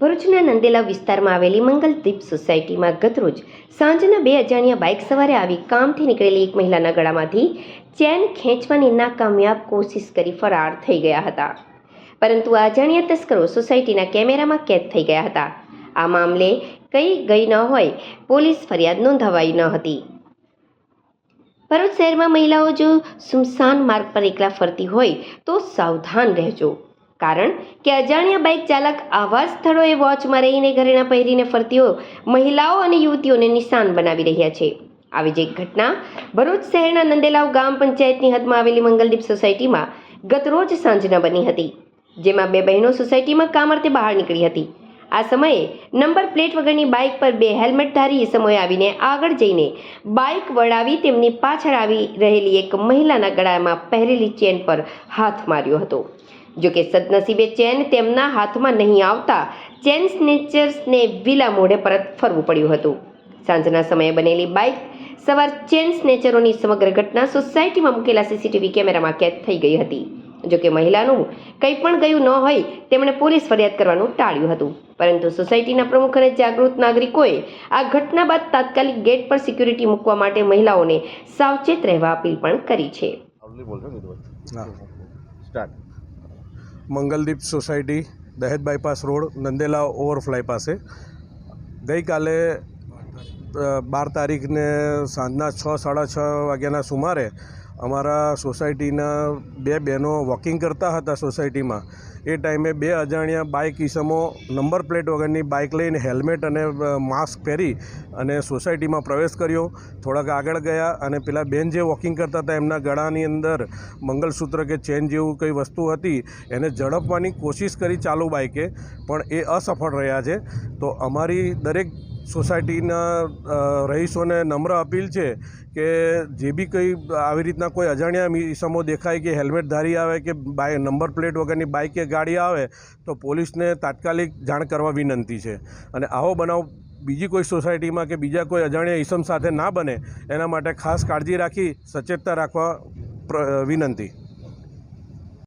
ભરૂચના નંદેલા વિસ્તારમાં આવેલી મંગલદીપ સોસાયટીમાં ગતરોજ સાંજના બે અજાણ્યા બાઇક સવારે આવી કામથી નીકળેલી એક મહિલાના ગળામાંથી ચેન ખેંચવાની નાકામયાબ કોશિશ કરી ફરાર થઈ ગયા હતા. પરંતુ આ અજાણ્યા તસ્કરો સોસાયટીના કેમેરામાં કેદ થઈ ગયા હતા. આ મામલે કઈ ગઈ ન હોય, પોલીસ ફરિયાદ નોંધાવાઈ ન હતી. ભરૂચ શહેરમાં મહિલાઓ જો સુમસાન માર્ગ પર એકલા ફરતી હોય તો સાવધાન રહેજો. કારણ કે અજાણ્યા બાઇક ચાલક આવા સ્થળોએ વોચમાં રહીને ઘરેણા પહેરીને ફરતીઓ મહિલાઓ અને યુવતીઓને નિશાન બનાવી રહ્યા છે. આવી જ એક ઘટના ભરૂચ શહેરના નંદેલાવ ગામ પંચાયતની હદમાં આવેલી મંગલદીપ સોસાયટીમાં ગતરોજ સાંજના બની હતી, જેમાં બે બહેનો સોસાયટીમાં કામ અર્થે બહાર નીકળી હતી. આ સમયે નંબર પ્લેટ વગરની બાઇક પર બે હેલ્મેટધારી સમયે આવીને આગળ જઈને બાઇક વળાવી તેમની પાછળ આવી રહેલી એક મહિલાના ગળામાં પહેરેલી ચેન પર હાથ માર્યો હતો. જોકે સદનસીબે ચેન તેમના હાથમાં નહીં આવતા, ચેન સ્નેચર્સને વિલા મોઢે પરત ફરવું પડ્યું હતું. સાંજના સમયે બનેલી બાઇક સવાર ચેન સ્નેચરોની સમગ્ર ઘટના સોસાયટીમાં મૂકેલા સીસીટીવી કેમેરામાં કેદ થઈ ગઈ હતી. જોકે મહિલાનું કંઈ પણ ગયું ન હોય તેમણે પોલીસ ફરિયાદ કરવાનું ટાળ્યું હતું. પરંતુ સોસાયટીના પ્રમુખ અને જાગૃત નાગરિકોએ આ ઘટના બાદ તાત્કાલિક ગેટ પર સિક્યુરિટી મૂકવા માટે મહિલાઓને સાવચેત રહેવા અપીલ પણ કરી છે. Mangaldeep society Dahej bypass road Nandela overfly પાસે. ગઈકાલે બાર તારીખને સાંજના છ સાડા છ વાગ્યાના સુમારે અમારા સોસાયટીના બે બહેનો વોકિંગ કરતા હતા સોસાયટીમાં. એ ટાઈમે બે અજાણ્યા બાઇક ઈસમો નંબર પ્લેટ વગરની બાઇક લઈને હેલ્મેટ અને માસ્ક પહેરી અને સોસાયટીમાં પ્રવેશ કર્યો. થોડાક આગળ ગયા અને પેલા બેન જે વોકિંગ કરતા હતા એમના ગળાની અંદર મંગલસૂત્ર કે ચેન જેવું કંઈ વસ્તુ હતી, એને ઝડપવાની કોશિશ કરી ચાલુ બાઇકે પણ એ અસફળ રહ્યા છે. તો અમારી દરેક સોસાયટીના રહીશોને નમ્ર અપીલ છે કે જે બી કંઈ આવી રીતના કોઈ અજાણ્યા ઈસમો દેખાય કે હેલ્મેટ ધારી આવે કે બાય, નંબર પ્લેટ વગરની બાઇક કે ગાડી આવે, તો પોલીસને તાત્કાલિક જાણ કરવા વિનંતી છે. અને આવો બનાવ બીજી કોઈ સોસાયટીમાં કે બીજા કોઈ અજાણ્યા ઈસમ સાથે ના બને, એના માટે ખાસ કાળજી રાખી, સચેતતા રાખવા વિનંતી.